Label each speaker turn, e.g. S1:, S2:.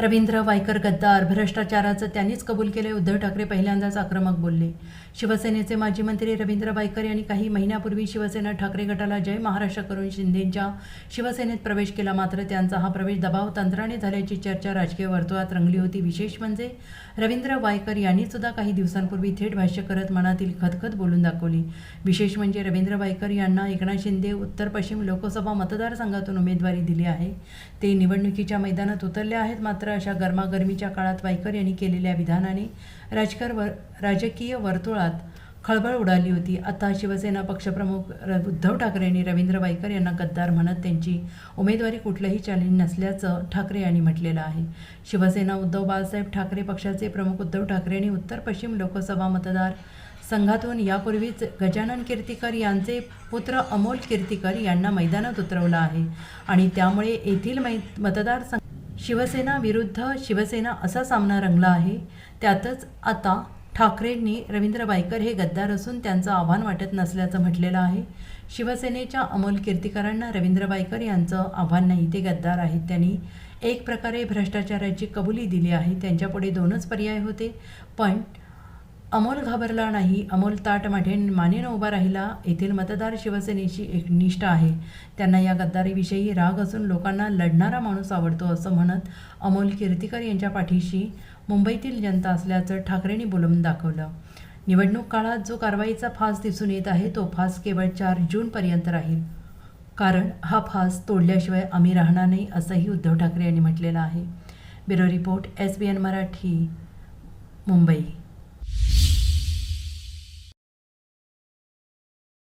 S1: रवींद्र वायकर गद्दार भ्रष्टाचाराचं त्यांनीच कबूल केलं उद्धव ठाकरे पहिल्यांदाच आक्रमक बोलले. शिवसेनेचे माजी मंत्री रवींद्र वायकर यांनी काही महिन्यापूर्वी शिवसेना ठाकरे गटाला जय महाराष्ट्र करून शिंदेंच्या शिवसेनेत प्रवेश केला. मात्र त्यांचा हा प्रवेश दबाव तंत्राने झाल्याची चर्चा राजकीय वर्तुळात रंगली होती विशेष म्हणजे रवींद्र वायकर यांनी सुद्धा काही दिवसांपूर्वी थेट भाष्य करत मनातील खदखद बोलून दाखवली. विशेष म्हणजे रवींद्र वायकर यांना एकनाथ शिंदे उत्तर पश्चिम लोकसभा मतदारसंघातून उमेदवारी दिली आहे. ते निवडणुकीच्या मैदानात उतरले आहेत मात्र अशा गरमागरमीच्या काळात वायकर यांनी केलेल्या विधानाने राजकार वर राजकीय वर्तुळात खळबळ उडाली होती. आता शिवसेना पक्षप्रमुख र- उद्धव ठाकरे यांनी रवींद्र वायकर यांना गद्दार म्हणत त्यांची उमेदवारी कुठलंही चॅलेंज नसल्याचं ठाकरे यांनी म्हटलेलं आहे. शिवसेना उद्धव बाळासाहेब ठाकरे पक्षाचे प्रमुख उद्धव ठाकरे यांनी उत्तर पश्चिम लोकसभा मतदार संघातून यापूर्वीच गजानन कीर्तीकर यांचे पुत्र अमोल कीर्तीकर यांना मैदानात उतरवलं आहे आणि त्यामुळे येथील मै मतदारसंघ शिवसेना विरुद्ध शिवसेना असा सामना रंगला आहे. त्यातच आता ठाकरेंनी रवींद्र बायकर हे गद्दार असून त्यांचं आव्हान वाटत नसल्याचं म्हटलेलं आहे. शिवसेनेच्या अमोल कीर्तिकरांना रवींद्र बायकर यांचं आव्हान नाही. ते गद्दार आहेत. त्यांनी एक प्रकारे भ्रष्टाचाराची कबुली दिली आहे. त्यांच्यापुढे दोनच पर्याय होते. पण अमोल घाबरला नाही. अमोल ताट माठे मानेनं उभा राहिला. येथील मतदार शिवसेनेची एक निष्ठा आहे. त्यांना या गद्दारीविषयी राग असून लोकांना लढणारा माणूस आवडतो असं म्हणत अमोल कीर्तिकर यांच्या पाठीशी मुंबईतील जनता असल्याचं ठाकरेंनी बोलून दाखवलं. निवडणूक काळात जो कारवाईचा फास दिसून येत आहे तो फास केवळ चार जूनपर्यंत राहील. कारण हा फास तोडल्याशिवाय आम्ही राहणार नाही असंही उद्धव ठाकरे यांनी म्हटलेलं आहे. Bureau report S B N Marathi Mumbai.